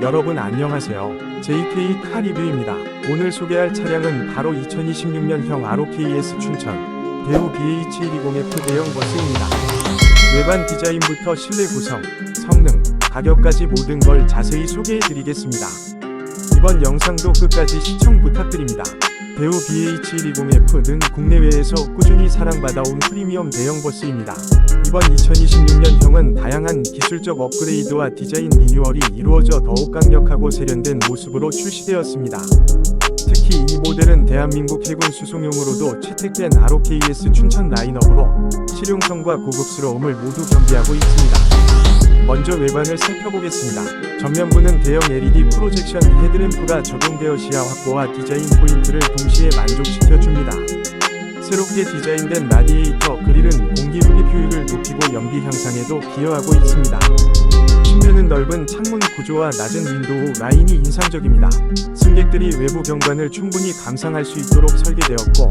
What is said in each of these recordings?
여러분 안녕하세요. JK 카 리뷰입니다. 오늘 소개할 차량은 바로 2026년형 ROKS 춘천 대우 BH120F 대형 버스입니다. 외관 디자인부터 실내 구성, 성능, 가격까지 모든 걸 자세히 소개해 드리겠습니다. 이번 영상도 끝까지 시청 부탁드립니다. 대우 BH120F는 국내외에서 꾸준히 사랑받아온 프리미엄 대형 버스입니다. 이번 2026년형은 다양한 기술적 업그레이드와 디자인 리뉴얼이 이루어져 더욱 강력하고 세련된 모습으로 출시되었습니다. 특히 이 모델은 대한민국 해군 수송용으로도 채택된 ROKS 춘천 라인업으로 실용성과 고급스러움을 모두 겸비하고 있습니다. 먼저 외관을 살펴보겠습니다. 전면부는 대형 LED 프로젝션 헤드램프가 적용되어 시야 확보와 디자인 포인트를 동시에 만족시켜 줍니다. 새롭게 디자인된 라디에이터 그릴은 공기 흡입 효율을 높이고 연비 향상에도 기여하고 있습니다. 측면은 넓은 창문 구조와 낮은 윈도우 라인이 인상적입니다. 승객들이 외부 경관을 충분히 감상할 수 있도록 설계되었고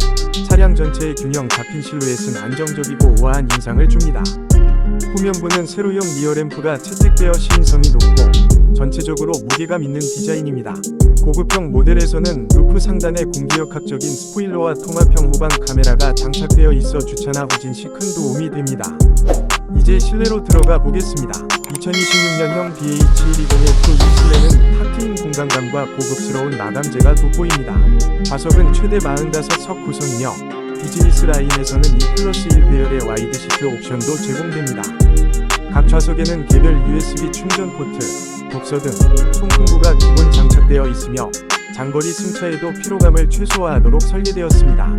차량 전체의 균형 잡힌 실루엣은 안정적이고 우아한 인상을 줍니다. 후면부는 세로형 리어램프가 채택되어 시인성이 높고 전체적으로 무게감 있는 디자인입니다. 고급형 모델에서는 루프 상단에 공기역학적인 스포일러와 통합형 후방 카메라가 장착되어 있어 주차나 후진 시 큰 도움이 됩니다. 이제 실내로 들어가 보겠습니다. 2026년형 BH120F 이 실내는 탁 트인 공간감과 고급스러운 마감재가 돋보입니다. 좌석은 최대 45석 구성이며 비즈니스 라인에서는 2 플러스 1 배열의 와이드 시트 옵션도 제공됩니다. 각 좌석에는 개별 USB 충전 포트, 독서 등 송풍구가 기본 장착되어 있으며 장거리 승차에도 피로감을 최소화하도록 설계되었습니다.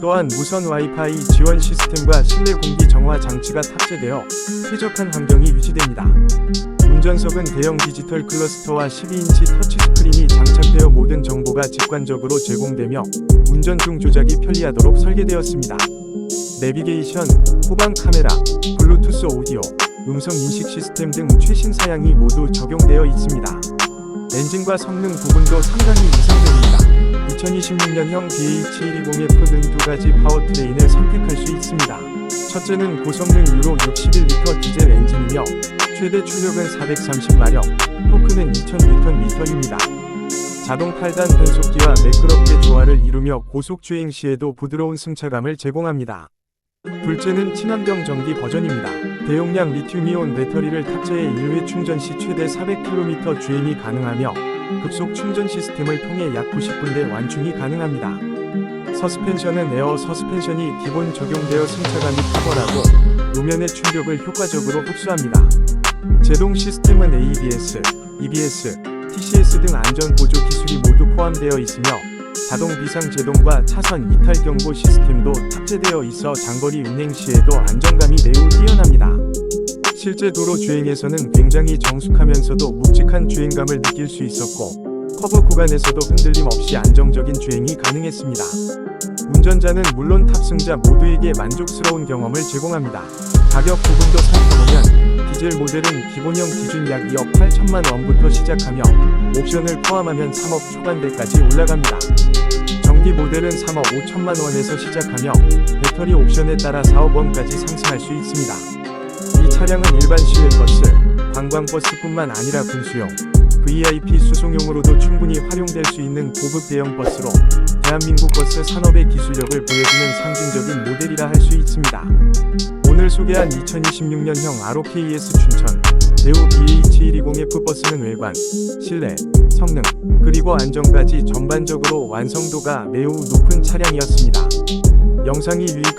또한 무선 와이파이 지원 시스템과 실내 공기 정화 장치가 탑재되어 쾌적한 환경이 유지됩니다. 운전석은 대형 디지털 클러스터와 12인치 터치 스크린이 장착되어 모든 정보가 직관적으로 제공되며 운전 중 조작이 편리하도록 설계되었습니다. 내비게이션, 후방 카메라, 블루투스 오디오, 음성 인식 시스템 등 최신 사양이 모두 적용되어 있습니다. 엔진과 성능 부분도 상당히 이상적입니다. 2026년형 BH120F 등 두 가지 파워트레인을 선택할 수 있습니다. 첫째는 고성능 유로 61리터 디젤 엔진이며 최대 출력은 430마력, 토크는 2000Nm입니다. 자동 8단 변속기와 매끄럽게 조화를 이루며 고속 주행 시에도 부드러운 승차감을 제공합니다. 둘째는 친환경 전기 버전입니다. 대용량 리튬이온 배터리를 탑재해 1회 충전 시 최대 400km 주행이 가능하며 급속 충전 시스템을 통해 약 90분대 완충이 가능합니다. 서스펜션은 에어 서스펜션이 기본 적용되어 승차감이 탁월하고路面의 충격을 효과적으로 흡수합니다. 제동 시스템은 ABS, EBS, TCS 등 안전 보조 기술이 모두 포함되어 있으며 자동 비상 제동과 차선 이탈 경보 시스템도 탑재되어 있어 장거리 운행 시에도 안정감이 매우 뛰어납니다. 실제 도로 주행에서는 굉장히 정숙하면서도 묵직한 주행감을 느낄 수 있었고 커브 구간에서도 흔들림 없이 안정적인 주행이 가능했습니다. 운전자는 물론 탑승자 모두에게 만족스러운 경험을 제공합니다. 가격 부분도 살펴보면 디젤 모델은 기본형 기준 약 2억 8천만 원부터 시작하며 옵션을 포함하면 3억 초반대까지 올라갑니다. 전기 모델은 3억 5천만 원에서 시작하며 배터리 옵션에 따라 4억 원까지 상승할 수 있습니다. 이 차량은 일반 시외 버스, 관광버스뿐만 아니라 군수용, VIP 수송용으로도 충분히 활용될 수 있는 고급 대형 버스로 대한민국 버스 산업의 기술력을 보여주는 상징적인 모델이라 할 수 있습니다. 오늘 소개한 2026년형 ROKS 춘천 대우 BH120F 버스는 외관, 실내, 성능, 그리고 안정까지 전반적으로 완성도가 매우 높은 차량이었습니다. 영상이 유익